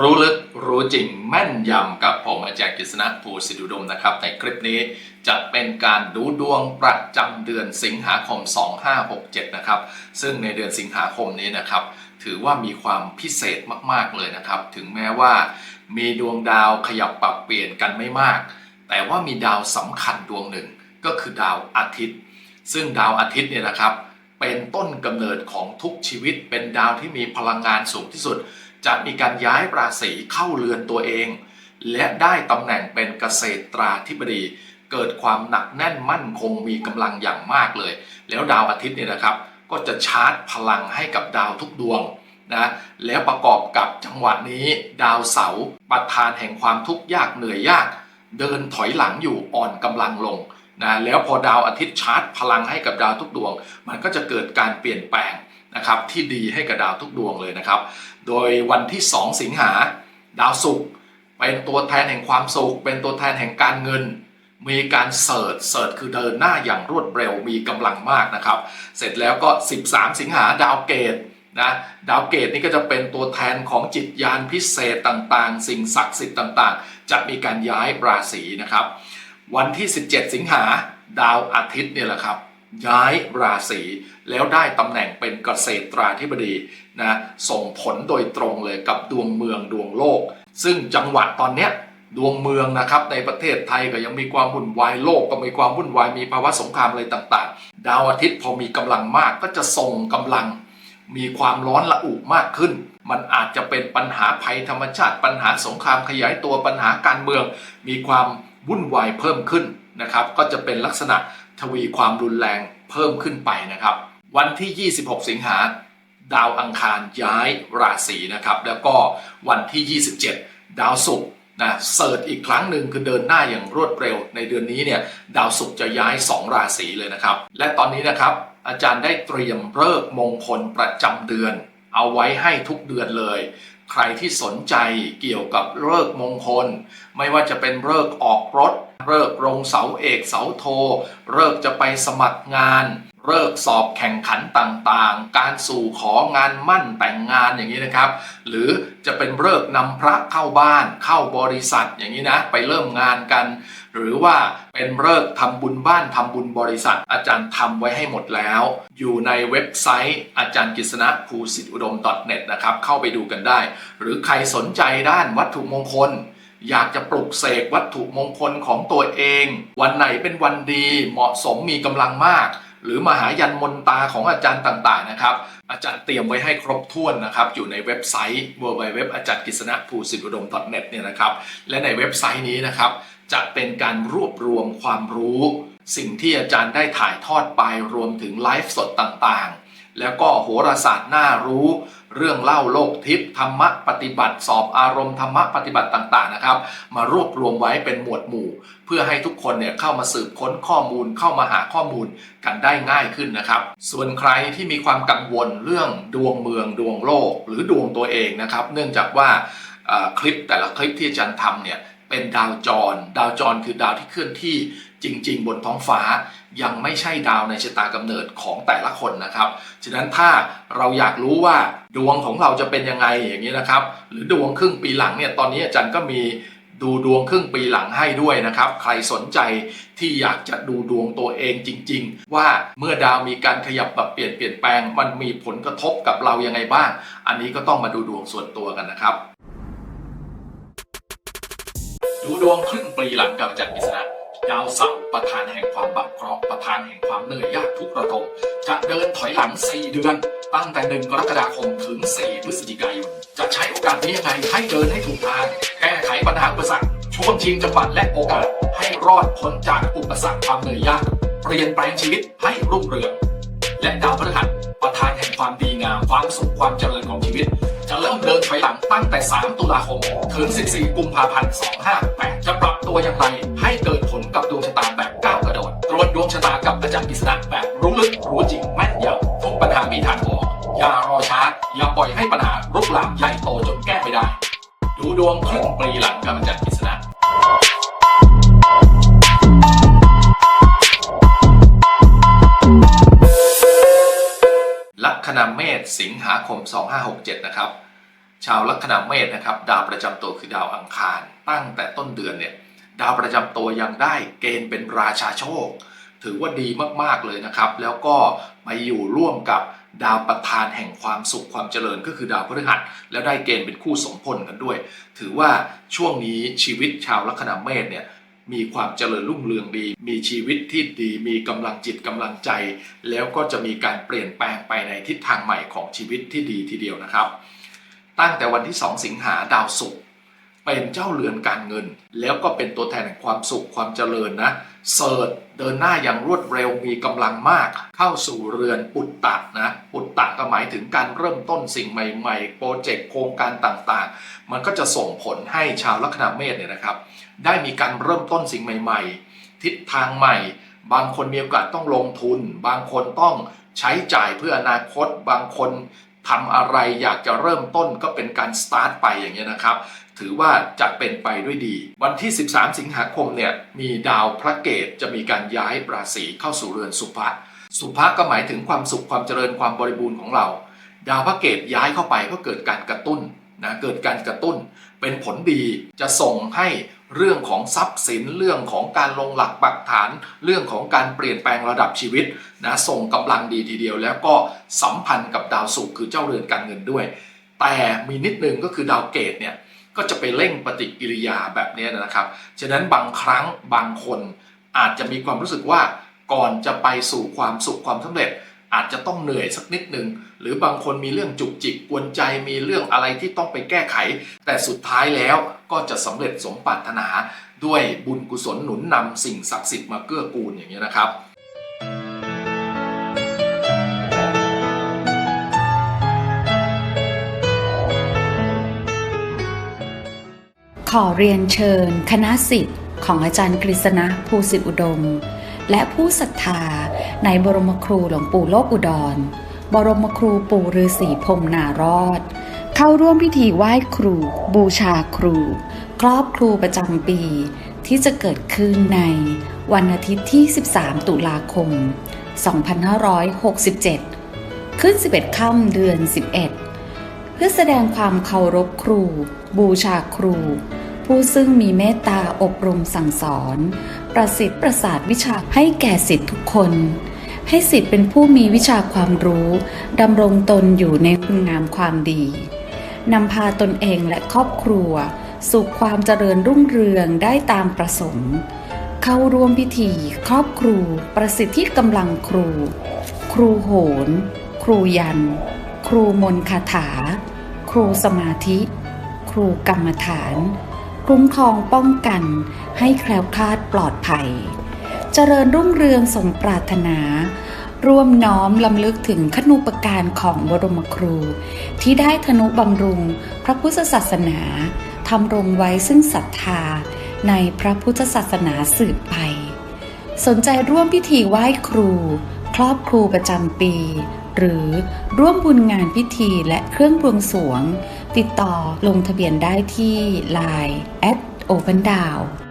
รู้ลึกรู้จริงแม่นยำกับผมอาจารย์กฤษณะภูสิทธิอุดมนะครับ ในคลิปนี้จะเป็นการดูดวงประจำเดือนสิงหาคม 2567 นะครับ ซึ่งในเดือนสิงหาคมนี้นะครับ ถือว่ามีความพิเศษมากๆเลยนะครับ ถึงแม้ว่ามีดวงดาวขยับปรับเปลี่ยนกันไม่มาก แต่ว่ามีดาวสำคัญดวงหนึ่งก็คือดาวอาทิตย์ ซึ่งดาวอาทิตย์เนี่ยนะครับ เป็นต้นกำเนิดของทุกชีวิตเป็นดาวที่มีพลังงานสูงที่สุด จะมีการย้ายราศีเข้าเรือนตัวเอง และได้ตำแหน่งเป็นเกษตราธิบดี เกิดความหนักแน่นมั่นคงมีกำลังอย่างมากเลย แล้วดาวอาทิตย์เนี่ยนะครับ ก็จะชาร์จพลังให้กับดาวทุกดวงนะแล้วประกอบกับจังหวะนี้ดาวเสาร์ประธานแห่งความทุกข์ยากเหนื่อยยาก เดินถอยหลังอยู่อ่อนกำลังลงนะแล้วพอดาวอาทิตย์ชาร์จพลังให้กับดาวทุกดวง มันก็จะเกิดการเปลี่ยนแปลง นะครับที่ดีให้กับดาวทุกดวงเลยนะครับ โดยวันที่ 2 สิงหาดาวศุกร์เป็นตัวแทนแห่งความสุข เป็นตัวแทนแห่งการเงิน มีการเสิร์ชเสิร์ชคือเดินหน้าอย่างรวดเร็วมีกำลังมากนะครับ เสร็จแล้วก็ 13 สิงหาดาวเกตนะดาวเกตนี่ก็จะเป็นตัวแทนของจิตยานพิเศษต่างๆ สิ่งศักดิ์สิทธิ์ต่างๆ จะมีการย้ายราศีนะครับ วันที่ 17 สิงหาดาวอาทิตย์เนี่ยแหละครับ ย้ายราศีแล้วได้ตำแหน่งเป็นเกษตราธิบดีนะส่งผลโดยตรงเลยกับดวงเมืองดวงโลก ซึ่งจังหวะตอนเนี้ยดวงเมืองนะครับในประเทศไทยก็ยังมีความวุ่นวายโลกก็มีความวุ่นวายมีภาวะสงครามอะไรต่างๆ ดาวอาทิตย์พอมีกำลังมากก็จะส่งกำลัง มีความร้อนระอุมากขึ้น มันอาจจะเป็นปัญหาภัยธรรมชาติ ปัญหาสงครามขยายตัวปัญหาการเมือง มีความวุ่นวายเพิ่มขึ้นนะครับ ก็จะเป็นลักษณะ ทวีความรุนแรงเพิ่มขึ้นไปนะครับ วันที่ 26 สิงหาดาวอังคารย้ายราศีนะครับ แล้วก็วันที่ 27 ดาวศุกร์นะเสิร์ชอีกครั้งหนึ่งคือเดินหน้าอย่างรวดเร็ว ในเดือนนี้เนี่ยดาวศุกร์จะย้าย 2 ราศีเลยนะครับ และตอนนี้นะครับอาจารย์ได้เตรียมเลิกมงคลประจำเดือน เอาไว้ให้ทุกเดือนเลย ใครที่สนใจเกี่ยวกับเลิกมงคล ไม่ว่าจะเป็นเลิกออกรถ เลิกลงเสาเอกเสาโท เลิกจะไปสมัครงานเลิกสอบแข่งขันต่างๆ การสู่ของานมั่นแต่งงานอย่างนี้นะครับ หรือจะเป็นเลิกนำพระเข้าบ้านเข้าบริษัทอย่างนี้นะ ไปเริ่มงานกัน หรือว่าเป็นเลิกทำบุญบ้านทำบุญบริษัท อาจารย์ทำไว้ให้หมดแล้ว อยู่ในเว็บไซต์อาจารย์กฤษณะภูสิทธิอุดม .net นะครับ เข้าไปดูกันได้ หรือใครสนใจด้านวัตถุมงคล อยากจะปลุกเสกวัตถุมงคลของตัวเอง วันไหนเป็นวันดีเหมาะสมมีกำลังมาก หรือมหายันมนตาของอาจารย์ต่างๆนะครับ อาจารย์เตรียมไว้ให้ครบถ้วนนะครับ อยู่ในเว็บไซต์ www อาจารย์กฤษณะภูสิทธิอุดม .net เนี่ยนะครับ และในเว็บไซต์นี้นะครับ จะเป็นการรวบรวมความรู้ สิ่งที่อาจารย์ได้ถ่ายทอดไปรวมถึงไลฟ์สดต่างๆ แล้วก็โหราศาสตร์น่ารู้ เรื่องเล่าโลกทิพย์ธรรมะปฏิบัติ สอบอารมณ์ธรรมะปฏิบัติต่างๆนะครับ มารวบรวมไว้เป็นหมวดหมู่ เพื่อให้ทุกคนเนี่ยเข้ามาสืบค้นข้อมูลเข้ามาหาข้อมูลกันได้ง่ายขึ้นนะครับ ส่วนใครที่มีความกังวลเรื่องดวงเมืองดวงโลก หรือดวงตัวเองนะครับ เนื่องจากว่าคลิปแต่ละคลิปที่อาจารย์ทำเนี่ย เป็นดาวจร ดาวจรคือดาวที่เคลื่อนที่จริง ๆ บนท้องฟ้ายังไม่ใช่ดาวในชะตากำเนิดของแต่ละคนนะครับ ฉะนั้นถ้าเราอยากรู้ว่าดวงของเราจะเป็นยังไงอย่างนี้นะครับ หรือดวงครึ่งปีหลังเนี่ยตอนนี้อาจารย์ก็มีดูดวงครึ่งปีหลังให้ด้วยนะครับ ใครสนใจที่อยากจะดูดวงตัวเองจริง ๆ ว่าเมื่อดาวมีการขยับปรับเปลี่ยนเปลี่ยนแปลง มันมีผลกระทบกับเรายังไงบ้าง อันนี้ก็ต้องมาดูดวงส่วนตัวกันนะครับ ดูดวงครึ่งปีหลังกับอาจารย์กฤษณะดาวเสาร์ประธานแห่งความบักเคราะห์ประธานแห่งความเหนื่อยยากทุกระทมจะเดินถอยหลัง 4 เดือน ตั้งแต่ 1 กรกฎาคมถึง 4 พฤศจิกายน จะใช้โอกาสนี้ยังไงให้เดินให้ถูกทาง แก้ไขปัญหาอุปสรรคช่วงชิงจังหวัดและโอกาส ให้รอดพ้นจากอุปสรรคความเหนื่อยยาก เปลี่ยนแปลงชีวิตให้รุ่งเรือง และดาวพฤหัส ดีงามความสุขความเจริญของชีวิต จะเริ่มเดินถอยหลังตั้งแต่ 3 ตุลาคม ถึง 14 กุมภาพันธ์ 2568 จะปรับตัวอย่างไรให้เกิดผลกับดวงชะตาแบบก้าวกระโดด ตรวจดวงชะตากับอาจารย์กฤษณะแบบรู้ลึกรู้จริงแม่นยำทุกปัญหามีทางออก อย่ารอช้า อย่าปล่อยให้ปัญหารุกลามใหญ่โตจนแก้ไม่ได้ ดูดวงครึ่งปีหลังกับอาจารย์กฤษณะ ลัคนาเมสิงหาคม 2567 นะครับ ชาวลัคนาเมษนะครับ ดาวประจำตัวคือดาวอังคาร ตั้งแต่ต้นเดือนเนี่ย ดาวประจำตัวยังได้เกณฑ์เป็นราชาโชค ถือว่าดีมากๆเลยนะครับ แล้วก็มาอยู่ร่วมกับดาวประธานแห่งความสุขความเจริญก็คือดาวพฤหัส แล้วได้เกณฑ์เป็นคู่สมพลกันด้วย ถือว่าช่วงนี้ชีวิตชาวลัคนาเมษเนี่ย มีความเจริญรุ่งเรืองดี มีชีวิตที่ดี มีกำลังจิตกำลังใจ แล้วก็จะมีการเปลี่ยนแปลงไปในทิศทางใหม่ของชีวิตที่ดีทีเดียวนะครับ ตั้งแต่วันที่ 2 สิงหาดาวศุกร์เป็นเจ้าเรือนการเงิน แล้วก็เป็นตัวแทนแห่งความสุขความเจริญนะเสิร์ชเดินหน้าอย่างรวดเร็วมีกำลังมาก เข้าสู่เรือนปุตตะนะปุตตะก็หมายถึงการเริ่มต้นสิ่งใหม่ ๆ โปรเจกต์โครงการต่างๆ มันก็จะส่งผลให้ชาวลัคนาเมษเนี่ยนะครับ ได้มีการเริ่มต้นสิ่งใหม่ ๆ ทิศทางใหม่ บางคนมีโอกาสต้องลงทุน บางคนต้องใช้จ่ายเพื่ออนาคต บางคนทำอะไรอยากจะเริ่มต้นก็เป็นการสตาร์ทไปอย่างนี้ยนะครับ ถือว่าจะเป็นไปด้วยดี วันที่ 13 สิงหาคมเนี่ยมีดาวพระเกตจะมีการย้ายราศีเข้าสู่เรือนสุภะสุภะก็หมายถึงความสุขความเจริญความบริบูรณ์ของเรา ดาวพระเกตย้ายเข้าไปก็เกิดการกระตุ้นนะเกิดการกระตุ้น เป็นผลดีจะส่งให้ เรื่องของทรัพย์สินเรื่องของการลงหลักปักฐาน เรื่องของการเปลี่ยนแปลงระดับชีวิตนะส่งกำลังดีทีเดียว แล้วก็สัมพันธ์กับดาวศุกร์คือเจ้าเรือนการเงินด้วย แต่มีนิดนึงก็คือดาวเกตเนี่ยก็จะไปเร่งปฏิกิริยาแบบนี้นะครับ ฉะนั้นบางครั้งบางคนอาจจะมีความรู้สึกว่าก่อนจะไปสู่ความสุขความสำเร็จ อาจจะต้องเหนื่อยสักนิดนึง หรือบางคนมีเรื่องจุกจิกกวนใจมีเรื่องอะไรที่ต้องไปแก้ไข แต่สุดท้ายแล้วก็จะสำเร็จสมปรารถนาด้วยบุญกุศลหนุนนำสิ่งศักดิ์สิทธิ์มาเกื้อกูลอย่างนี้ยนะครับขอเรียนเชิญ คณะสิทธิ์ของอาจารย์กฤษณะภูสิทธิอุดม และผู้ศรัทธาในบรมครูหลวงปู่โลกอุดร บรมครูปู่ฤาษีพรมนารอด เข้าร่วมพิธีไหว้ครู บูชาครู ครอบครูประจำปี ที่จะเกิดขึ้นในวันอาทิตย์ที่ 13 ตุลาคม 2567 ขึ้น 11 ค่ำเดือน 11 เพื่อแสดงความเคารพครู บูชาครู ผู้ซึ่งมีเมตตาอบรมสั่งสอน ประสิทธิ์ประสาทวิชาให้แก่สิทธิทุกคน ให้สิทธิ์เป็นผู้มีวิชาความรู้ดำรงตนอยู่ในคุณงามความดีนำพาตนเองและครอบครัว สู่ความเจริญรุ่งเรืองได้ตามประสงค์ เข้าร่วมพิธี ครอบครู ประสิทธิกำลังครู ครูโหน ครูยัน ครูมนคาถา ครูสมาธิ ครูกรรมฐาน คุ้มครองป้องกันให้แคล้วคลาดปลอดภัย เจริญรุ่งเรืองสมปรารถนา ร่วมน้อมลำลึกถึงขนุปการของบรมครู ที่ได้ธนุบำรุงพระพุทธศาสนาทำรงไว้ซึ่งศรัทธาในพระพุทธศาสนาสืบไป สนใจร่วมพิธีไหว้ครู ครอบครูประจำปี หรือร่วมบุญงานพิธีและเครื่องบวงสรวง ติดต่อลงทะเบียนได้ที่ Line at Open Down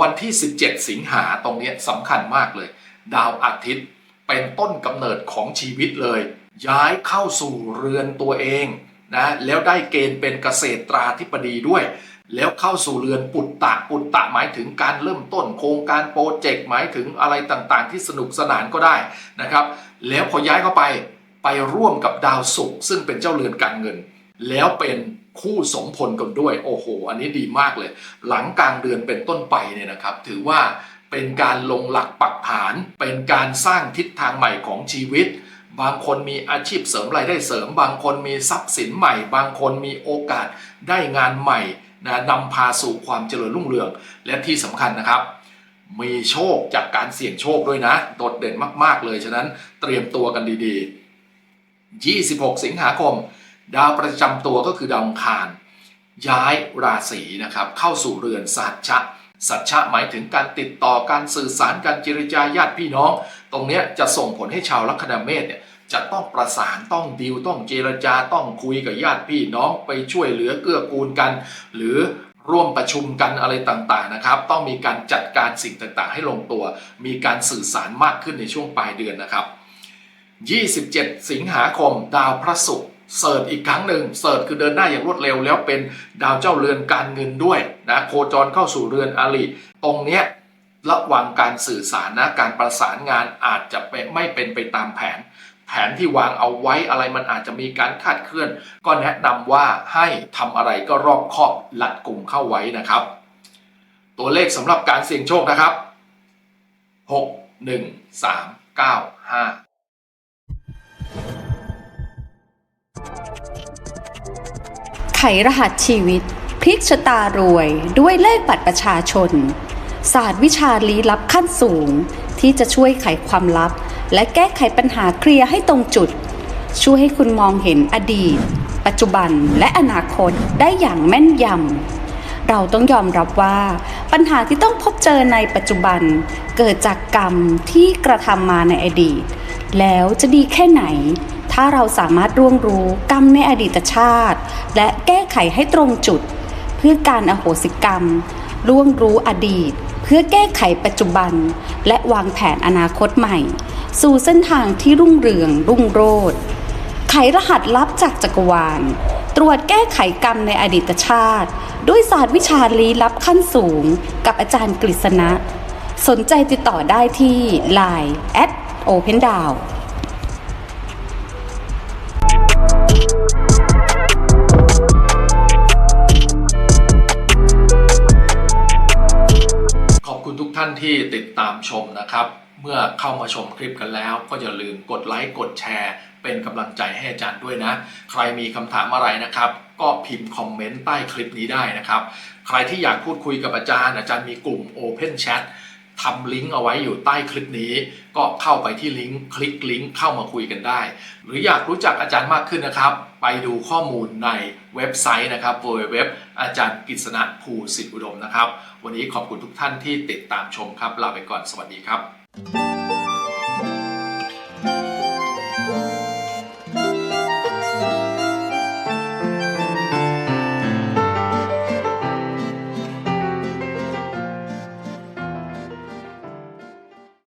วันที่ 17 สิงหาตรงนี้สำคัญมากเลย ดาวอาทิตย์เป็นต้นกำเนิดของชีวิตเลย ย้ายเข้าสู่เรือนตัวเองนะแล้วได้เกณฑ์เป็นเกษตราธิบดีด้วย แล้วเข้าสู่เรือนปุตตะปุตตะหมายถึงการเริ่มต้นโครงการโปรเจกต์หมายถึงอะไรต่างๆ ที่สนุกสนานก็ได้นะครับ แล้วพอย้ายเข้าไปไปร่วมกับดาวศุกร์ซึ่งเป็นเจ้าเรือนการเงิน แล้วเป็น คู่สมพลกันด้วย โอ้โห อันนี้ดีมากเลย หลังกลางเดือนเป็นต้นไปเนี่ยนะครับ ถือว่าเป็นการลงหลักปักฐาน เป็นการสร้างทิศทางใหม่ของชีวิต บางคนมีอาชีพเสริมรายได้เสริม บางคนมีทรัพย์สินใหม่ บางคนมีโอกาสได้งานใหม่นะนำพาสู่ความเจริญรุ่งเรือง และที่สำคัญนะครับ มีโชคจากการเสี่ยงโชคด้วยนะ โดดเด่นมาก ๆ เลย ฉะนั้นเตรียมตัวกันดี ๆ 26 สิงหาคม ดาวประจำตัวก็คือดาวอังคาร ย้ายราศีนะครับเข้าสู่เรือนสัจชะสัจชะหมายถึงการติดต่อการสื่อสารการเจรจาญาติพี่น้อง ตรงนี้จะส่งผลให้ชาวลัคนาเมษเนี่ยจะต้องประสานต้องดีลต้องเจรจาต้องคุยกับญาติพี่น้องไปช่วยเหลือเกื้อกูลกัน หรือร่วมประชุมกันอะไรต่างๆนะครับ ต้องมีการจัดการสิ่งต่างๆ ให้ลงตัว มีการสื่อสารมากขึ้นในช่วงปลายเดือนนะครับ 27 สิงหาคมดาวพระศุกร์ เสิร์ชอีกครั้งหนึ่งเสิร์ชคือเดินหน้าอย่างรวดเร็ว แล้วเป็นดาวเจ้าเรือนการเงินด้วยนะโคจรเข้าสู่เรือนอาลีตรงเนี้ยระวังการสื่อสารนะการประสานงานอาจจะไม่เป็นไปตามแผน แผนที่วางเอาไว้อะไรมันอาจจะมีการคาดเคลื่อน ก็แนะนำว่าให้ทำอะไรก็รอบคอบหลัดกลุ่มเข้าไว้นะครับ ตัวเลขสำหรับการเสี่ยงโชคนะครับ 6 1 3 9 5 ไขรหัสชีวิต พลิกชะตารวยด้วยเลขบัตรประชาชน ศาสตร์วิชาลี้ลับขั้นสูง ที่จะช่วยไขความลับ และแก้ไขปัญหาเคลียร์ให้ตรงจุด ช่วยให้คุณมองเห็นอดีต ปัจจุบันและอนาคตได้อย่างแม่นยำเราต้องยอมรับว่า ปัญหาที่ต้องพบเจอในปัจจุบัน เกิดจากกรรมที่กระทำมาในอดีต แล้วจะดีแค่ไหน ถ้าเราสามารถร่วงรู้กรรมในอดีตชาติ และแก้ไขให้ตรงจุด เพื่อการอโหสิกรรม ร่วงรู้อดีต เพื่อแก้ไขปัจจุบัน และวางแผนอนาคตใหม่ สู่เส้นทางที่รุ่งเรืองรุ่งโรจน์ไขรหัสลับจากจักรวาล ตรวจแก้ไขกรรมในอดีตชาติ ด้วยศาสตร์วิชาลี้ลับขั้นสูง กับอาจารย์กฤษณะ สนใจติดต่อได้ที่ Line at Open Down ทุกท่านที่ติดตามชมนะครับ เมื่อเข้ามาชมคลิปกันแล้ว ก็อย่าลืมกดไลค์กดแชร์ เป็นกำลังใจให้อาจารย์ด้วยนะ ใครมีคำถามอะไรนะครับ ก็พิมพ์คอมเมนต์ใต้คลิปนี้ได้นะครับ ใครที่อยากพูดคุยกับอาจารย์ อาจารย์มีกลุ่ม Open Chat ทำลิงก์เอาไว้อยู่ใต้คลิปนี้ ก็เข้าไปที่ลิงก์คลิกลิงก์เข้ามาคุยกันได้ หรืออยากรู้จักอาจารย์มากขึ้นนะครับ ไปดูข้อมูลในเว็บไซต์นะครับ www อาจารย์กิษณะภูสิทธิอุดมนะครับ วันนี้ขอบคุณทุกท่านที่ติดตามชมครับ ลาไปก่อนสวัสดีครับ